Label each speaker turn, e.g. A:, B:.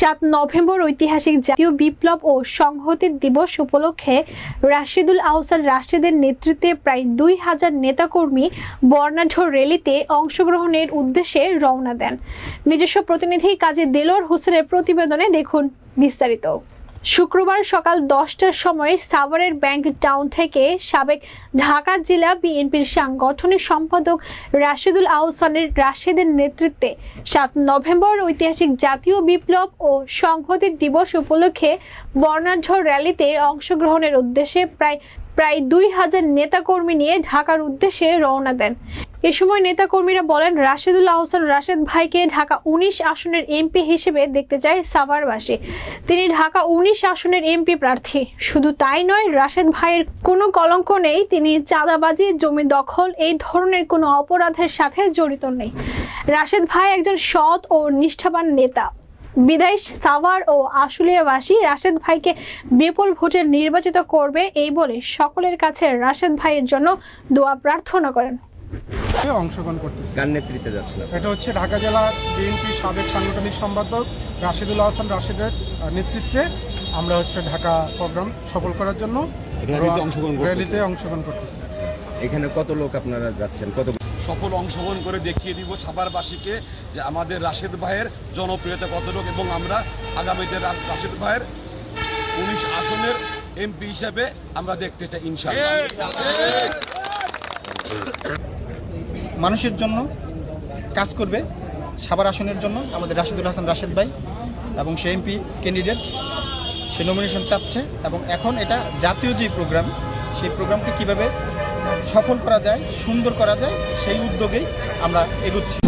A: সাত নভেম্বর ঐতিহাসিক জাতীয় বিপ্লব ও সংহতি দিবস উপলক্ষে রাশিদুল আহসান রাশিদের নেতৃত্বে প্রায় দুই হাজার নেতাকর্মী বর্ণাঢ্য র্যালিতে অংশগ্রহণের উদ্দেশ্যে রওনা দেন। নিজস্ব প্রতিনিধি কাজী দেলোর হোসেনের প্রতিবেদনে দেখুন বিস্তারিত। শুক্রবার সকাল দশটার সময় সাভারের ব্যাংক টাউন থেকে সাবেক ঢাকা জেলা বিএনপির সাংগঠনিক সম্পাদক রাশেদুল আহসানের রাশেদের নেতৃত্বে সাত নভেম্বর ঐতিহাসিক জাতীয় বিপ্লব ও সংহতি দিবস উপলক্ষে বর্ণাঢ্য র্যালিতে অংশগ্রহণের উদ্দেশ্যে প্রায় প্রায় দুই হাজার নেতাকর্মী নিয়ে ঢাকার উদ্দেশ্যে রওনা দেন। এ সময় নেতাকর্মীরা বলেন, রাশেদুল আহসান রাশেদ ভাইকে ঢাকা উনিশ আসনের এমপি হিসেবে দেখতে চায় সাভারবাসী। তিনি ঢাকা উনিশ আসনের এমপি প্রার্থী। শুধু তাই নয়, রাশেদ ভাইয়ের কোনো কলঙ্ক নেই, তিনি চাঁদাবাজি, জমি দখল, এই ধরনের কোনো অপরাধের সাথে জড়িত নেই। রাশেদ ভাই একজন সৎ ও নিষ্ঠাবান নেতা। বিদায়, সাভার ও আশুলিয়াবাসী রাশেদ ভাইকে বিপুল ভোটে নির্বাচিত করবে, এই বলে সকলের কাছে রাশেদ ভাইয়ের জন্য দোয়া প্রার্থনা করেন।
B: এ অংশগ্রহণ করতেছি।
C: কার নেতৃত্বে যাচ্ছেন
B: এটা হচ্ছে ঢাকা জেলা বিএনপি সাবেক সাংগঠনিক সম্পাদক রাশিদুল হাসান রাশিদের নেতৃত্বে আমরা হচ্ছে ঢাকা প্রোগ্রাম সফল করার জন্য
D: র্যালিতে অংশগ্রহণ।
B: করতেছি।
C: এখানে কত লোক আপনারা যাচ্ছেন? কত
D: সফল অংশগ্রহণ করে দেখিয়ে দিব সাভারবাসীকে যে আমাদের রাশেদ ভাইয়ের জনপ্রিয়তা কতটুকু এবং আমরা আগামীতে রাশেদ ভাইয়ের উনিশ আসনের এমপি হিসাবে আমরা দেখতে চাই ইনশাআল্লাহ।
E: মানুষের জন্য কাজ করবে সাবার আসনের জন্য আমাদের রাশিদুল হাসান রাশেদ ভাই এবং সে এমপি ক্যান্ডিডেট সে নমিনেশন চাচ্ছে এবং এখন এটা জাতীয় যে প্রোগ্রাম সেই প্রোগ্রামকে কীভাবে সফল করা যায়, সুন্দর করা যায়, সেই উদ্যোগেই আমরা এগুচ্ছি।